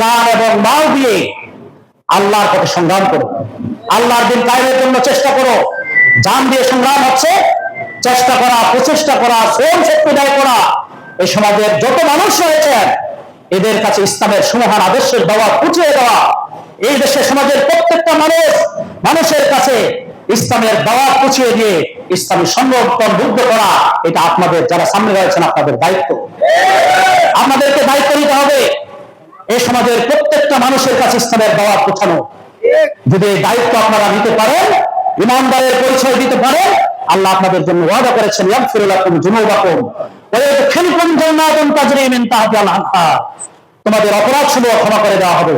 জান এবং মাল দিয়ে আল্লাহর পথে সংগ্রাম করো। আল্লাহর দিন কায়েমের জন্য চেষ্টা করো। জান দিয়ে সংগ্রাম হচ্ছে চেষ্টা করা, প্রচেষ্টা করা, শ্রম শক্তি ব্যয় করা। এই সমাজের যত মানুষ রয়েছেন, এদের কাছে ইসলামের সুমহান আদর্শের দেওয়া পুছিয়ে দেওয়া। এই দেশের সমাজের প্রত্যেকটা মানুষ, মানুষের কাছে ইসলামের দাওয়া পুছিয়ে দিয়ে ইসলামী সংরক্ষণ যুদ্ধ করা, এটা আপনাদের যারা সামনে রয়েছেন, আপনাদের দায়িত্ব। আপনাদেরকে দায়িত্ব নিতে হবে। এই সমাজের প্রত্যেকটা মানুষের কাছে ইসলামের দাওয়া পৌঁছানো। যদি এই দায়িত্ব আপনারা নিতে পারেন, ইমানদারের পরিচয় দিতে পারেন, আল্লাহ আপনাদের জন্য ওয়াদা করেছেন ইয়াগফিরুলাকুম যুনুবাকুম। ওয়া ইয়াদখিলকুম জান্নাতুন তাজরি মিন তাহতিহাল আনহার তোমাদের অপরাধ সমূহ ক্ষমা করে দেওয়া হবে।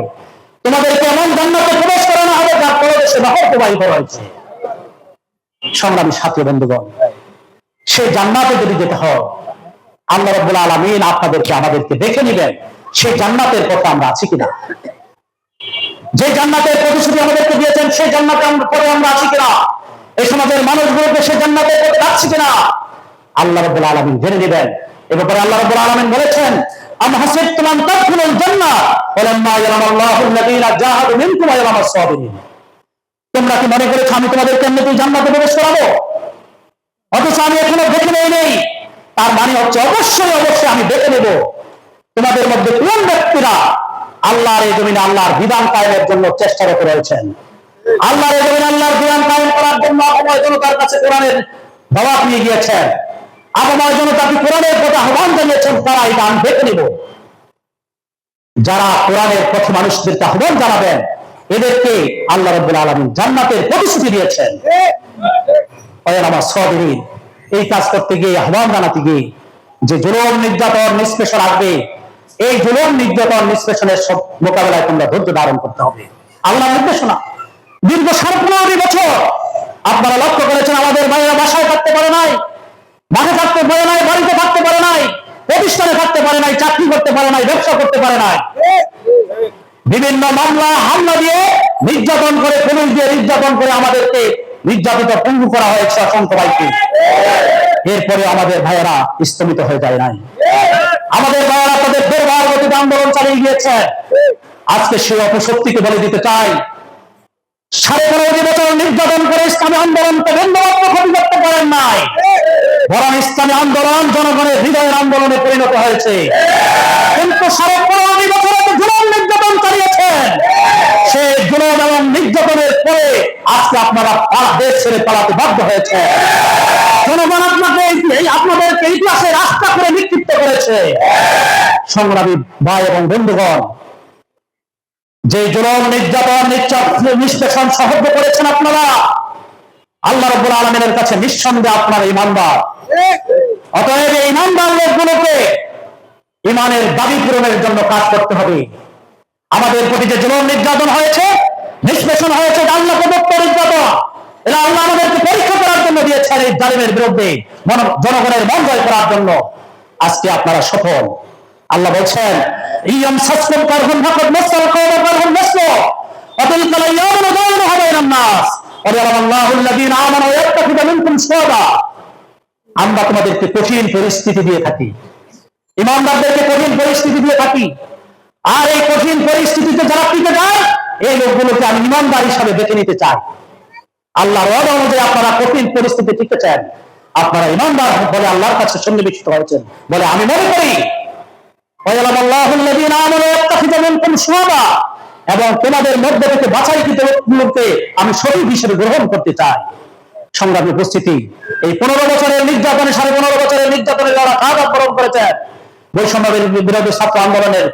তোমাদেরকে এমন জান্নাতে প্রবেশ করানো হবে যার তলদেশে নহর প্রবাহিত রয়েছে। সংগ্রামী সাথী বন্ধুগণ, সেই জান্নাতে যদি যেতে হয়, আল্লাহ রাব্বুল আলামিন আপনাদেরকে, আমাদেরকে দেখে নেবেন। সেই জান্নাতের কথা আমরা আছি কিনা? যে জান্নাতের প্রতিশ্রুতি আমাদেরকে দিয়েছেন সেই জান্নাতের পরে আমরা আছি কিনা? এই সমাজের মানুষগুলোকে সেই জান্নাতের পথে যাচ্ছি কিনা? আল্লাহ রাব্বুল আলামিন জেনে নেবেন। এ ব্যাপারে আল্লাহ রাব্বুল আলামিন বলেছেন, আম ওয়া ইয়ালামাস সাবিরিন. তোমরা কি মনে করেছ আমি তোমাদেরকে এমনিতেই জান্নাতে প্রবেশ করাবো? অথচ আমি এখনও দেখে নেই। তার মানে হচ্ছে অবশ্যই অবশ্যই আমি দেখে নেব। তোমাদের মধ্যে কোন ব্যক্তিরা আল্লাহর এই জমিনে আল্লাহর বিধান কায়েমের জন্য চেষ্টারত রয়েছেন? আল্লাহর এই জমিনে আল্লাহর বিধান কায়েম করার জন্য অবময় জনতার কাছে কোরআনের দাওয়াত নিয়ে গিয়েছেন। আবময় জনতাকে কোরআনের প্রতি আহ্বান জানিয়েছেন? তারা এটা আমি দেখে নেব। যারা কোরআনের পথে মানুষদেরকে আহ্বান জানাবেন, এদেরকে আল্লাহ রব্বুল আলমী জান্নাতের প্রতিশ্রুতি দিয়েছেন। আমার সদিন এই কাজ করতে গিয়ে আহ্বান জানাতে গিয়ে যে জুলুম, নির্যাতন, নিষ্পেষণ আসবে এই জুলুম নির্যাতন নিষ্পেষণের সব মোকাবেলায় তোমরা ধৈর্য ধারণ করতে হবে। আল্লাহ নির্দেশনা। দীর্ঘ সাড়ে পনেরো বছর আপনারা লক্ষ্য করেছেন, আমাদের ভাইয়েরা বাসায় থাকতে পারে নাই মাঠে থাকতে পারে নাই, বাড়িতে থাকতে পারে নাই, প্রতিষ্ঠানে থাকতে পারে নাই, চাকরি করতে পারে নাই, ব্যবসা করতে পারে নাই। বিভিন্ন মামলা, হামলা দিয়ে নির্যাতন করে, পুলিশ দিয়ে নির্যাতন করে আমাদেরকে নির্যাতিত পঙ্গু করা হয়েছে অসংখ্য ভাইকে। এরপরে আমাদের ভাইয়েরা স্তমিত হয়ে যায় নাই। আমাদের বাবারা তাদের দুর্বার গতিতে আন্দোলন চালিয়ে গিয়েছে। আজকে সেই অপশক্তিকে বলে দিতে চাই। সাড়ে পনেরো বছর নির্যাতন করে ইসলামী আন্দোলনকে বিন্দুমাত্র ক্ষতি করতে পারেন নাই। বরং ইসলামী আন্দোলন জনগণের হৃদয়ের আন্দোলনে পরিণত হয়েছে। কিন্তু সাড়ে পনেরো বছর এত জুলুম নির্যাতন চালিয়েছেন সেই জুলুম এবং নির্যাতনের পরে আজকে আপনারা দেশ ছেড়ে পালাতে বাধ্য হয়েছে। জনগণ আপনাকে আপনাদেরকে ইতিহাসে রাস্তা করে নিক্ষিপ্ত করেছে। সংগ্রামী ভাই এবং বন্ধুগণ, যে জুলুম, নির্যাতন নিষ্পেষণ সাহায্য করেছেন আপনারা, আল্লাহ রব্বুল আলমিনের কাছে নিঃসন্দেহে আপনার ইমানদার অতএব এই ইমানদার লোকগুলোকে ইমানের দাবি পূরণের জন্য কাজ করতে হবে। আমাদের প্রতি যে জুলুম, নির্যাতন হয়েছে নিষ্পেষণ হয়েছে এটা আল্লাহ প্রদত্ত নির্যাতন এরা আল্লাহ আমাদেরকে পরীক্ষা করার জন্য দিয়েছেন এই জালিমের বিরুদ্ধে মন- জনগণের মন জয় করার জন্য আজকে আপনারা সফল আল্লাহ বলছেন ইয়াম সাসকুম কারহুন ফাকাদ মাসাল কাওমা কারহুন মাসলো وتلك الايام نداولها بين الناس ويعلم الله الذين امنوا ويتخذ منكم شهداء আমরা তোমাদেরকে কঠিন পরিস্থিতি দিয়ে থাকি ইমানদারদেরকে কঠিন পরিস্থিতি দিয়ে থাকি আর এই কঠিন পরিস্থিতিতে যারা টিকে যায় এই লোকগুলোকে আমি ইমানদার হিসাবে বেছে নিতে চাই। আল্লাহর অনুযায়ী আপনারা কঠিন পরিস্থিতি টিকে চান। আপনারা ইমানদার বলে আল্লাহর কাছে সন্নিবেশিত হয়েছেন। বলে আমি মনে করি এবং তোমাদের মধ্যে থেকে বাছাইকৃত লোককে আমি সঠিক হিসেবে গ্রহণ করতে চাই। সংগ্রামী উপস্থিতি, এই পনেরো বছরের নির্যাতনে সাড়ে পনেরো বছরের নির্যাতনে যারা আঘাত বরণ করেছেন বৈষম্যের বিরোধী ছাত্র আন্দোলনের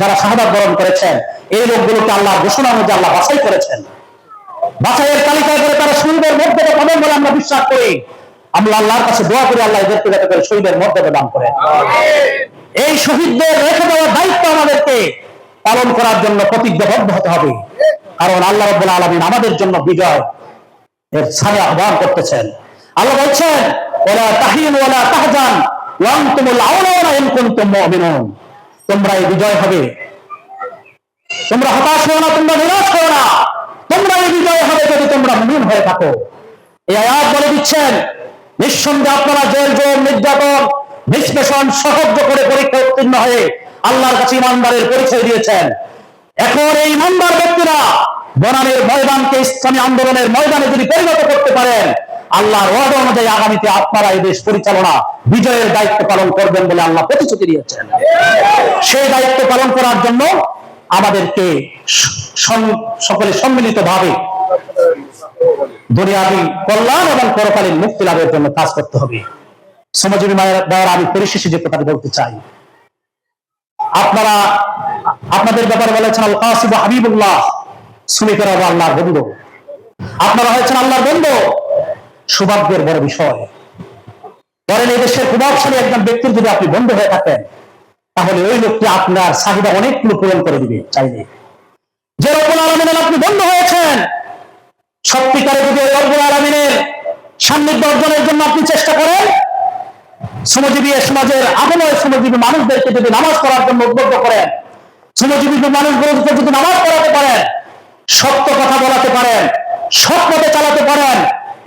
যারা শাহাদাত বরণ করেছেন এই লোকগুলোকে আল্লাহ ঘোষণা অনুযায়ী আল্লাহ বাছাই করেছেন। বাছাইয়ের তালিকায় করে তারা শহীদের মর্যাদা পাবেন বলে আমরা বিশ্বাস করি। আমরা আল্লাহর কাছে দোয়া করি আল্লাহ এদেরকে যাতে করে শহীদের মর্যাদা দান করেন। এই শহীদদের রেখে দেওয়ার দায়িত্ব আমাদেরকে পালন করার জন্য প্রতিজ্ঞাবদ্ধ হতে হবে। কারণ আল্লাহ রব্বুল আলমিন আমাদের জন্য বিজয় এর ছায়া আহ্বান করতেছেন। আল্লাহ বলছেন ওলা তাহিন ওলা তাহজান ওয়াং তুমুল আউলাউনা ইন কুনতুম মুমিনুন। তোমরা এই বিজয় হবে। তোমরা হতাশ হও না, তোমরা নিরাশ হও না। তোমরা এই বিজয় হবে যদি তোমরা মুমিন হয়ে থাকো। এই আয়াত বলে দিচ্ছেন, নিঃসন্দেহে আপনারা জেল জম নির্যাতন, নিষ্পেষণ সাহায্য করে পরীক্ষা উত্তীর্ণ হয়ে আল্লাহর কাছে ইমানদারের পরিচয় দিয়েছেন। এখন এই ইমানদার ব্যক্তিরা বনানের ময়দানকে ইসলামী আন্দোলনের ময়দানে যদি পরিণত করতে পারেন আল্লাহর ওয়াদা অনুযায়ী আগামীতে আপনারা এই দেশ পরিচালনা বিজয়ের দায়িত্ব পালন করবেন বলে আল্লাহ প্রতিশ্রুতি দিয়েছেন। সেই দায়িত্ব পালন করার জন্য আমাদেরকে সকলে সম্মিলিত ভাবে দুনিয়াবি কল্যাণ এবং পরকালীন মুক্তি লাভের জন্য কাজ করতে হবে। সমাজীবী মায়ের আমি পরিশেষে যে কথাটি বলতে চাই, আপনারা, আপনাদের ব্যাপারে বলেছেন আল কাসিব হাবিবুল্লাহ হবে আল্লাহর বন্ধু। আপনারা হয়েছেন আল্লাহর বন্ধু। সৌভাগ্যের বড় বিষয়। বলেন এই দেশের প্রভাবশালী একজন ব্যক্তির যদি আপনি বন্ধু হয়ে থাকেন, তাহলে ওই লোকটি আপনার চাহিদা অনেকগুলো পূরণ করে দিবে চাইলে। যে রকম আলমিনের আপনি বন্ধু হয়েছেন, সত্যিকারে যদি রব্বুল আলমিনের সান্নিধ্য অর্জনের জন্য আপনি চেষ্টা করেন, শ্রমজীবী সমাজের আবহাওয়া শ্রমজীবী মানুষদেরকে যদি নামাজ পড়ার জন্য উদ্বুদ্ধ করেন, শ্রমজীবী মানুষগুলোকে যদি নামাজ পড়াতে পারেন, সত্য কথা বলাতে পারেন, সৎ পথে চালাতে পারেন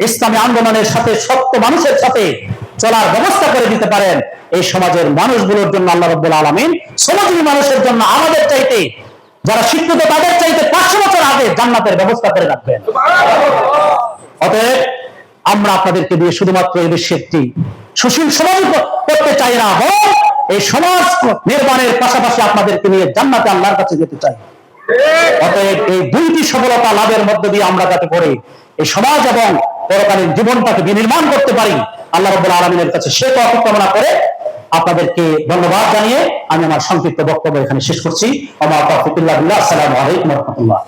ইসলামী আন্দোলনের সাথে সত্য মানুষের সাথে চলার ব্যবস্থা করে দিতে পারেন। এই সমাজের মানুষগুলোর জন্য আল্লাহ রব্বুল আলমিন শ্রমজীবী মানুষের জন্য আমাদের চাইতে, যারা শিক্ষিত তাদের চাইতে পাঁচশো বছর আগে জান্নাতের ব্যবস্থা করে রাখবেন। অতএব আমরা আপনাদেরকে দিয়ে শুধুমাত্র এই দেশে একটি সুশীল সমাজ করতে চাই না, বরং এই সমাজ নির্মাণের পাশাপাশি আপনাদেরকে নিয়ে জান্নাতে আল্লাহর কাছে যেতে চাই। অতএব এই দুইটি সফলতা লাভের মধ্য দিয়ে আমরা যাতে করে এই সমাজ এবং পরকালীন জীবনটাকে বিনির্মাণ করতে পারি। আল্লাহ রব্বুল আলমিনের কাছে সে তফিক কামনা করে আপনাদেরকে ধন্যবাদ জানিয়ে আমি আমার সংক্ষিপ্ত বক্তব্য এখানে শেষ করছি। আমার তফিকুল্লাহ আসসালামু আলাইকুম রহমতুল্লাহ।